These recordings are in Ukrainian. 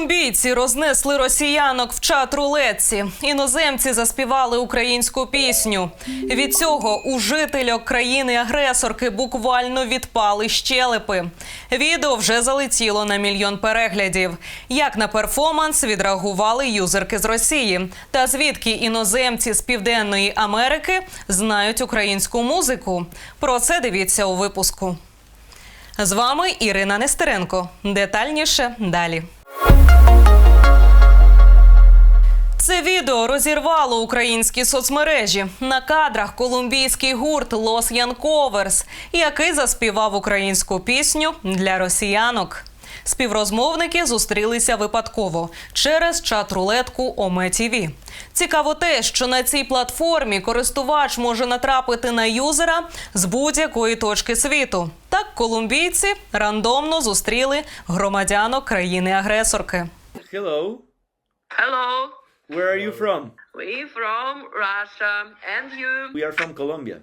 Колумбійці рознесли росіянок в чат рулетці. Іноземці заспівали українську пісню. Від цього у жительок країни-агресорки буквально відпали щелепи. Відео вже залетіло на мільйон переглядів. Як на перформанс відреагували юзерки з Росії, та звідки іноземці з Південної Америки знають українську музику. Про це дивіться у випуску. З вами Ірина Нестеренко. Детальніше далі. Це відео розірвало українські соцмережі. На кадрах колумбійський гурт Los Янковерс, який заспівав українську пісню для росіянок. Співрозмовники зустрілися випадково через чат-рулетку Оме ТІВІ. Цікаво те, що на цій платформі користувач може натрапити на юзера з будь-якої точки світу. Так колумбійці рандомно зустріли громадянок країни-агресорки. Hello, Hello, where are you from? we from Russia, and you? We are from Colombia.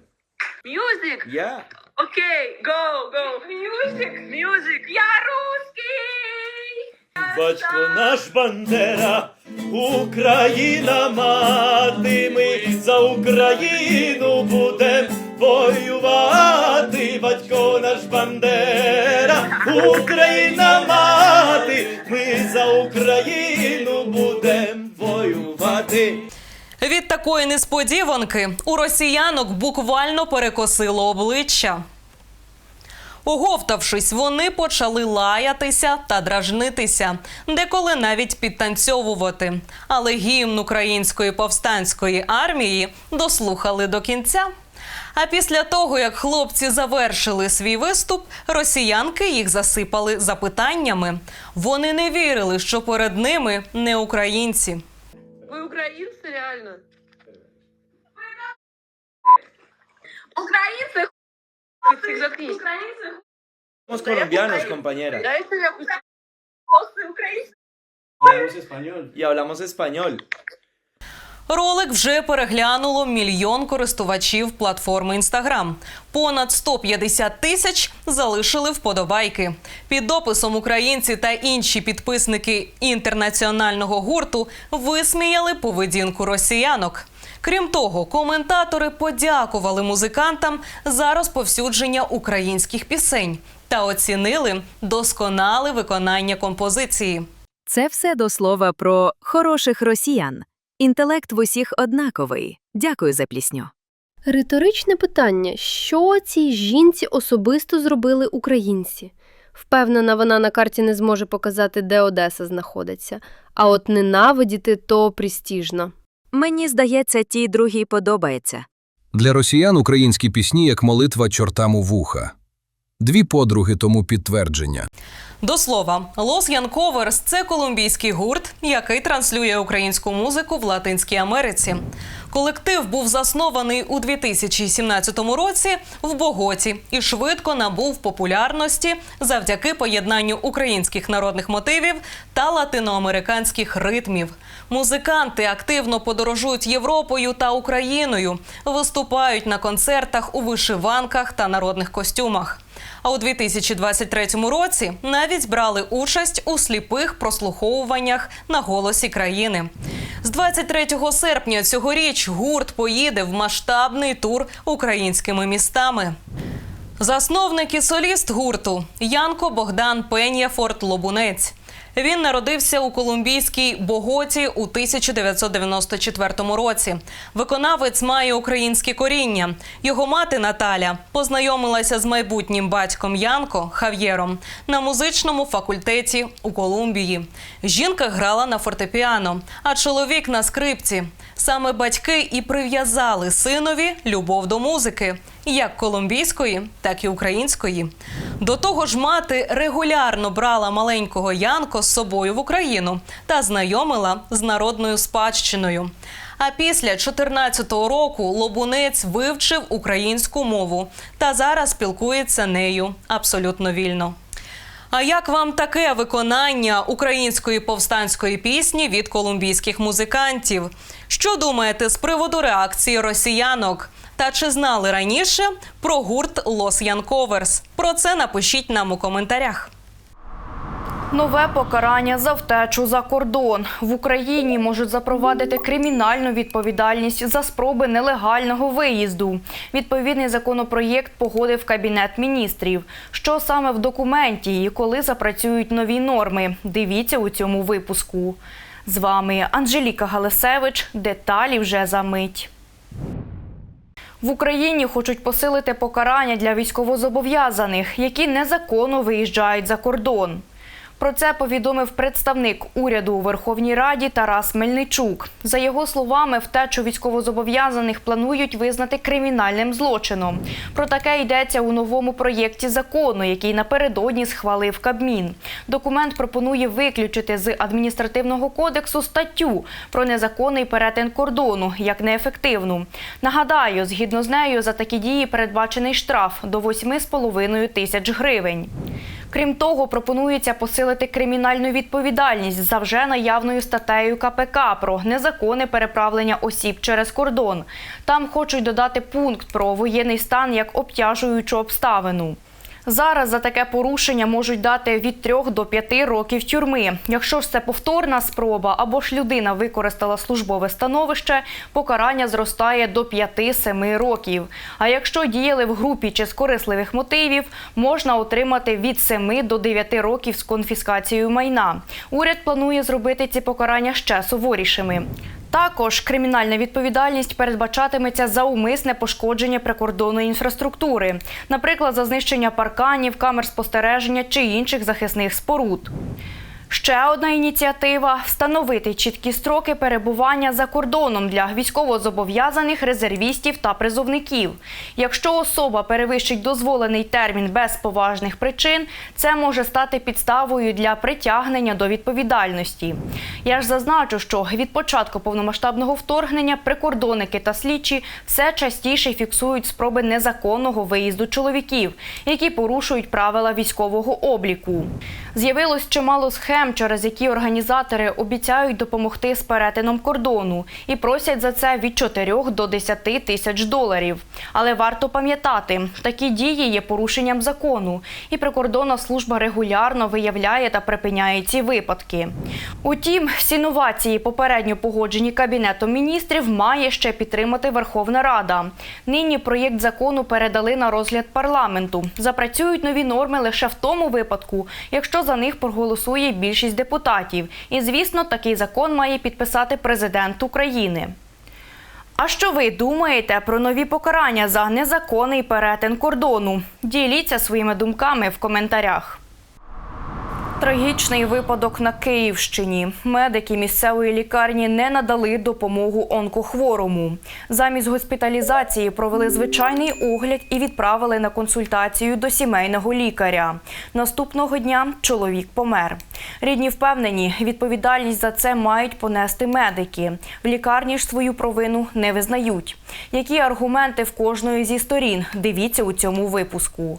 Music. Yeah. Okay, go, go. Music, music. Я русский. Батько наш Бандера, Україна мати, ми за Україну будем воювати. Батько наш Бандера, Україна мати, Від такої несподіванки у росіянок буквально перекосило обличчя. Оговтавшись, вони почали лаятися та дражнитися, деколи навіть підтанцьовувати. Але гімн української повстанської армії дослухали до кінця. А після того, як хлопці завершили свій виступ, росіянки їх засипали запитаннями. Вони не вірили, що перед ними не українці. Вы украинцы, реально? Украинцы, хуй. заткнись. Украинцы, Somos colombianos, compañera. Я если я после украинцы. Hablamos español. Y hablamos español. Ролик вже переглянуло мільйон користувачів платформи Інстаграм. Понад 150 тисяч залишили вподобайки. Під дописом українці та інші підписники інтернаціонального гурту висміяли поведінку росіянок. Крім того, коментатори подякували музикантам за розповсюдження українських пісень та оцінили досконале виконання композиції. Це все до слова про хороших росіян. Інтелект в усіх однаковий. Дякую за плісню. Риторичне питання: що цій жінці особисто зробили українці? Впевнена, вона на карті не зможе показати, де Одеса знаходиться, а от ненавидіти то престижно. Мені здається, тій другій подобається. Для росіян українські пісні як молитва чортам у вуха. Дві подруги тому підтвердження. До слова, Los Янковерс це колумбійський гурт, який транслює українську музику в Латинській Америці. Колектив був заснований у 2017 році в Боготі і швидко набув популярності завдяки поєднанню українських народних мотивів та латиноамериканських ритмів. Музиканти активно подорожують Європою та Україною, виступають на концертах у вишиванках та народних костюмах. А у 2023 році навіть брали участь у сліпих прослуховуваннях на голосі країни. З 23 серпня цьогоріч гурт поїде в масштабний тур українськими містами. Засновник і соліст гурту Янко Богдан Пенєфорт Лобунець. Він народився у колумбійській Боготі у 1994 році. Виконавець має українське коріння. Його мати Наталя познайомилася з майбутнім батьком Янко Хав'єром на музичному факультеті у Колумбії. Жінка грала на фортепіано, а чоловік на скрипці. Саме батьки і прив'язали синові любов до музики, як колумбійської, так і української. До того ж, мати регулярно брала маленького Янко з собою в Україну та знайомила з народною спадщиною. А після 14-го року Лобунець вивчив українську мову та зараз спілкується нею абсолютно вільно. А як вам таке виконання української повстанської пісні від колумбійських музикантів? Що думаєте з приводу реакції росіянок? Та чи знали раніше про гурт Лос Янковерс? Про це напишіть нам у коментарях. Нове покарання за втечу за кордон в Україні можуть запровадити кримінальну відповідальність за спроби нелегального виїзду. Відповідний законопроєкт погодив кабінет міністрів. Що саме в документі і коли запрацюють нові норми? Дивіться у цьому випуску. З вами Анжеліка Галисевич. Деталі вже за мить. В Україні хочуть посилити покарання для військовозобов'язаних, які незаконно виїжджають за кордон. Про це повідомив представник уряду у Верховній Раді Тарас Мельничук. За його словами, втечу військовозобов'язаних планують визнати кримінальним злочином. Про таке йдеться у новому проєкті закону, який напередодні схвалив Кабмін. Документ пропонує виключити з адміністративного кодексу статтю про незаконний перетин кордону як неефективну. Нагадаю, згідно з нею, за такі дії передбачений штраф до 8,5 тисяч гривень. Крім того, пропонується посилити кримінальну відповідальність за вже наявною статтею КПК про незаконне переправлення осіб через кордон. Там хочуть додати пункт про воєнний стан як обтяжуючу обставину. Зараз за таке порушення можуть дати від 3 до 5 років тюрми. Якщо ж це повторна спроба або ж людина використала службове становище, покарання зростає до 5-7 років. А якщо діяли в групі чи з корисливих мотивів, можна отримати від 7 до 9 років з конфіскацією майна. Уряд планує зробити ці покарання ще суворішими. Також кримінальна відповідальність передбачатиметься за умисне пошкодження прикордонної інфраструктури, наприклад, за знищення парканів, камер спостереження чи інших захисних споруд. Ще одна ініціатива встановити чіткі строки перебування за кордоном для військовозобов'язаних резервістів та призовників. Якщо особа перевищить дозволений термін без поважних причин, це може стати підставою для притягнення до відповідальності. Я ж зазначу, що від початку повномасштабного вторгнення прикордонники та слідчі все частіше фіксують спроби незаконного виїзду чоловіків, які порушують правила військового обліку. З'явилось чимало схем, через які організатори обіцяють допомогти з перетином кордону і просять за це від 4 до 10 тисяч доларів. Але варто пам'ятати, такі дії є порушенням закону, і прикордонна служба регулярно виявляє та припиняє ці випадки. Утім, всі новації, попередньо погоджені кабінетом міністрів, має ще підтримати Верховна Рада. Нині проєкт закону передали на розгляд парламенту. Запрацюють нові норми лише в тому випадку, якщо за них проголосує більшість депутатів. І, звісно, такий закон має підписати президент України. А що ви думаєте про нові покарання за незаконний перетин кордону? Діліться своїми думками в коментарях. Трагічний випадок на Київщині. Медики місцевої лікарні не надали допомогу онкохворому. Замість госпіталізації провели звичайний огляд і відправили на консультацію до сімейного лікаря. Наступного дня чоловік помер. Рідні впевнені, відповідальність за це мають понести медики. В лікарні ж свою провину не визнають. Які аргументи в кожної зі сторін? Дивіться у цьому випуску.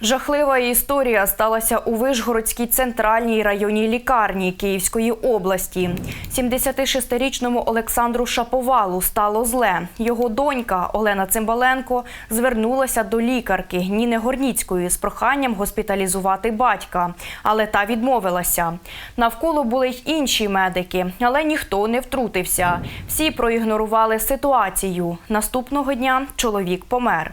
Жахлива історія сталася у Вишгородській центральній районній лікарні Київської області. 76-річному Олександру Шаповалу стало зле. Його донька Олена Цимбаленко звернулася до лікарки Ніни Горніцької з проханням госпіталізувати батька, але та відмовилася. Навколо були й інші медики, але ніхто не втрутився. Всі проігнорували ситуацію. Наступного дня чоловік помер.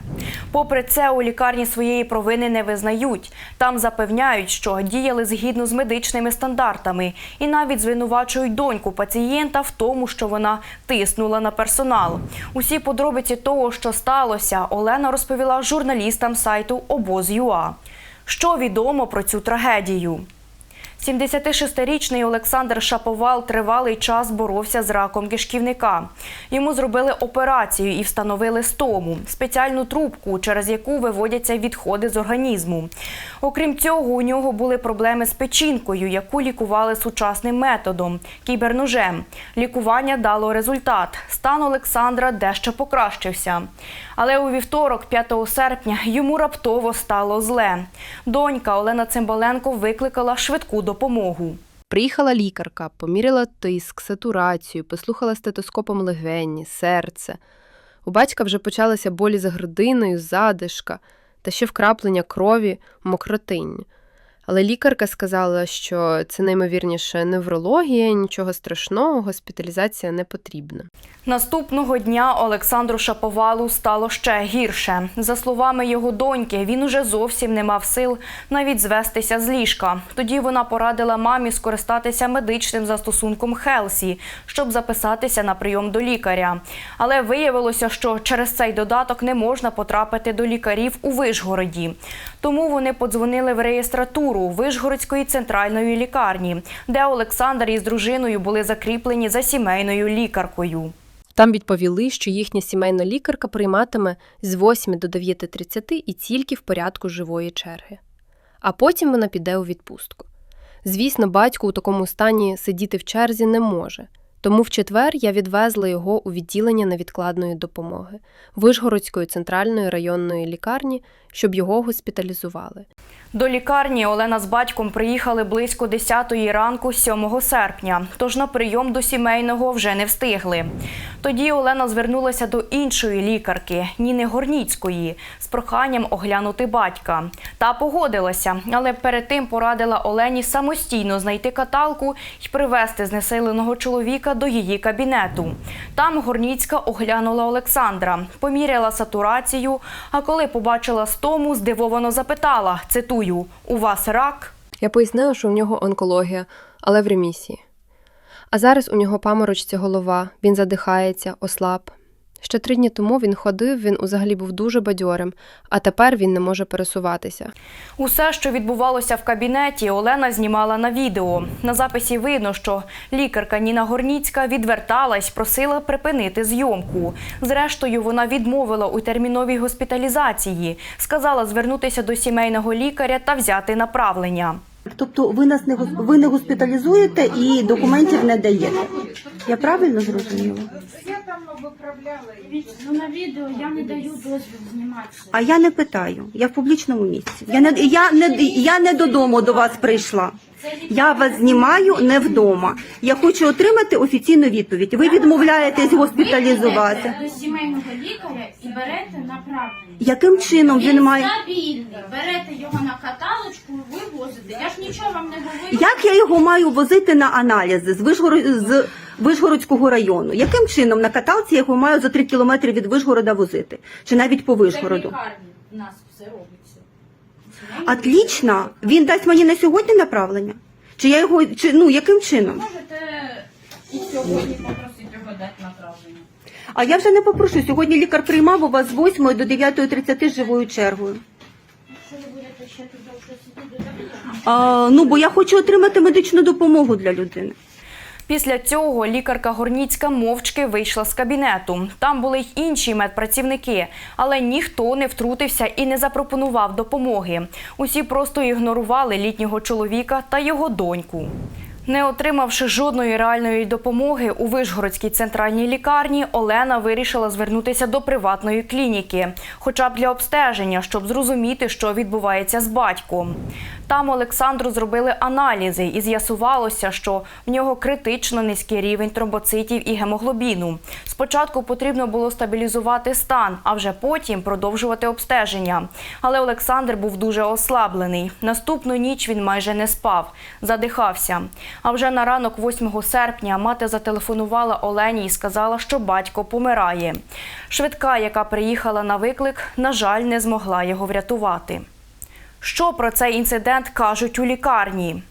Попри це, у лікарні своєї провини не визнають. Там запевняють, що діяли згідно з медичними стандартами і навіть звинувачують доньку пацієнта в тому, що вона тиснула на персонал. Усі подробиці того, що сталося, Олена розповіла журналістам сайту Обоз.ua. Що відомо про цю трагедію? 76-річний Олександр Шаповал тривалий час боровся з раком кишківника. Йому зробили операцію і встановили стому спеціальну трубку, через яку виводяться відходи з організму. Окрім цього, у нього були проблеми з печінкою, яку лікували сучасним методом кіберножем. Лікування дало результат. Стан Олександра дещо покращився. Але у вівторок, 5 серпня, йому раптово стало зле. Донька Олена Цимбаленко викликала швидку допомогу. Приїхала лікарка, поміряла тиск, сатурацію, послухала стетоскопом легені, серце. У батька вже почалися болі за грудиною, задишка та ще вкраплення крові, мокротиння. Але лікарка сказала, що це наймовірніше неврологія, нічого страшного, госпіталізація не потрібна. Наступного дня Олександру Шаповалу стало ще гірше. За словами його доньки, він уже зовсім не мав сил навіть звестися з ліжка. Тоді вона порадила мамі скористатися медичним застосунком Хелсі, щоб записатися на прийом до лікаря. Але виявилося, що через цей додаток не можна потрапити до лікарів у Вишгороді. Тому вони подзвонили в реєстратуру Вишгородської центральної лікарні, де Олександр із дружиною були закріплені за сімейною лікаркою. Там відповіли, що їхня сімейна лікарка прийматиме з 8 до 9.30 і тільки в порядку живої черги. А потім вона піде у відпустку. Звісно, батько у такому стані сидіти в черзі не може. Тому в четвер я відвезла його у відділення невідкладної допомоги Вишгородської центральної районної лікарні, щоб його госпіталізували. До лікарні Олена з батьком приїхали близько 10-ї ранку 7 серпня, тож на прийом до сімейного вже не встигли. Тоді Олена звернулася до іншої лікарки Ніни Горніцької з проханням оглянути батька. Та погодилася, але перед тим порадила Олені самостійно знайти каталку і привезти знесиленого чоловіка до її кабінету. Там Горніцька оглянула Олександра, поміряла сатурацію, а коли побачила стому, здивовано запитала: цитую: У вас рак? Я пояснила, що в нього онкологія, але в ремісії. А зараз у нього паморочця голова, він задихається, ослаб. Ще три дні тому він ходив, він взагалі був дуже бадьорим, а тепер він не може пересуватися. Усе, що відбувалося в кабінеті, Олена знімала на відео. На записі видно, що лікарка Ніна Горніцька відверталась, просила припинити зйомку. Зрештою, вона відмовила у терміновій госпіталізації, сказала звернутися до сімейного лікаря та взяти направлення. Тобто ви нас не ви не госпіталізуєте і документів не даєте. Я правильно зрозуміла? Все там виправляли. Дивіться, ну на відео я не даю дозвіл зніматися. А я не питаю. Я в публічному місці. Я не я не я не додому до вас прийшла. Я вас знімаю не вдома. Я хочу отримати офіційну відповідь. Ви відмовляєтесь госпіталізувати. Ви до сімейного лікаря і берете направлення. Яким чином він має? Берете його на каталочку і. Я ж нічого вам не говорю. Як я його маю возити на аналізи з Вишгород з Вишгородського району? Яким чином на каталці я його маю за три кілометри від Вишгорода возити? Чи навіть по Це в лікарні у нас все робиться. Отлично. Він дасть мені на сьогодні направлення? Чи я його чи ну яким чином? Можете і сьогодні попросити його дати направлення. А я вже не попрошу. Сьогодні лікар приймав у вас з 8 до 9.30 з живою чергою. А, ну бо я хочу отримати медичну допомогу для людини. Після цього лікарка Горніцька мовчки вийшла з кабінету. Там були й інші медпрацівники, але ніхто не втрутився і не запропонував допомоги. Усі просто ігнорували літнього чоловіка та його доньку. Не отримавши жодної реальної допомоги у Вишгородській центральній лікарні, Олена вирішила звернутися до приватної клініки, хоча б для обстеження, щоб зрозуміти, що відбувається з батьком. Там Олександру зробили аналізи і з'ясувалося, що в нього критично низький рівень тромбоцитів і гемоглобіну. Спочатку потрібно було стабілізувати стан, а вже потім продовжувати обстеження. Але Олександр був дуже ослаблений. Наступну ніч він майже не спав, задихався. А вже на ранок 8 серпня мати зателефонувала Олені і сказала, що батько помирає. Швидка, яка приїхала на виклик, на жаль, не змогла його врятувати. Що про цей інцидент кажуть у лікарні?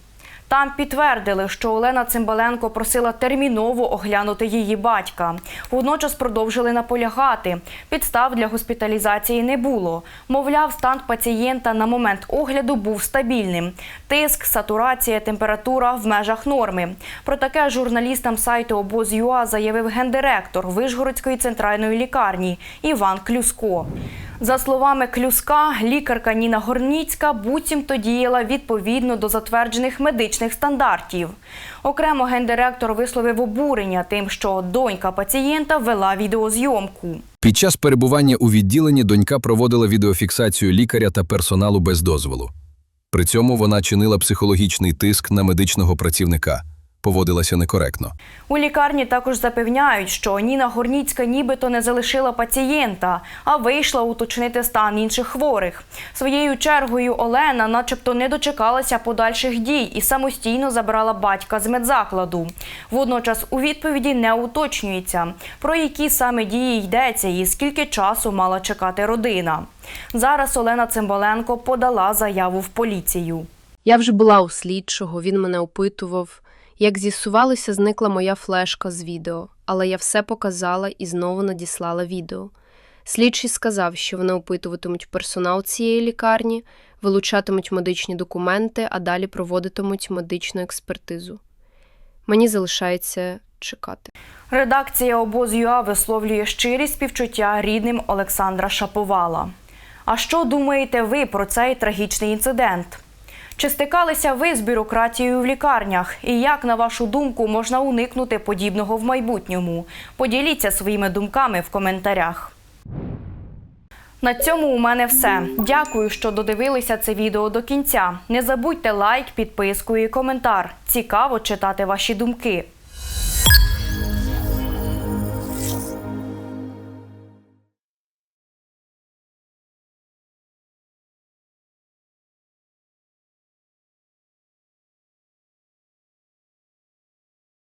Там підтвердили, що Олена Цимбаленко просила терміново оглянути її батька. Водночас продовжили наполягати. Підстав для госпіталізації не було. Мовляв, стан пацієнта на момент огляду був стабільним. Тиск, сатурація, температура в межах норми. Про таке журналістам сайту обоз.ua заявив гендиректор Вишгородської центральної лікарні Іван Клюско. За словами Клюска, лікарка Ніна Горніцька буцімто діяла відповідно до затверджених медичних стандартів. Окремо гендиректор висловив обурення тим, що донька пацієнта вела відеозйомку. Під час перебування у відділенні донька проводила відеофіксацію лікаря та персоналу без дозволу. При цьому вона чинила психологічний тиск на медичного працівника, поводилася некоректно. У лікарні також запевняють, що Ніна Горніцька нібито не залишила пацієнта, а вийшла уточнити стан інших хворих. Своєю чергою Олена, начебто, не дочекалася подальших дій і самостійно забрала батька з медзакладу. Водночас у відповіді не уточнюється, про які саме дії йдеться і скільки часу мала чекати родина. Зараз Олена Цимбаленко подала заяву в поліцію. Я вже була у слідчого, він мене опитував. Як з'ясувалося, зникла моя флешка з відео, але я все показала і знову надіслала відео. Слідчий сказав, що вони опитуватимуть персонал цієї лікарні, вилучатимуть медичні документи, а далі проводитимуть медичну експертизу. Мені залишається чекати. Редакція обоз.ЮА висловлює щирі співчуття рідним Олександра Шаповала. А що думаєте ви про цей трагічний інцидент? Чи стикалися ви з бюрократією в лікарнях? І як, на вашу думку, можна уникнути подібного в майбутньому? Поділіться своїми думками в коментарях. На цьому у мене все. Дякую, що додивилися це відео до кінця. Не забудьте лайк, підписку і коментар. Цікаво читати ваші думки.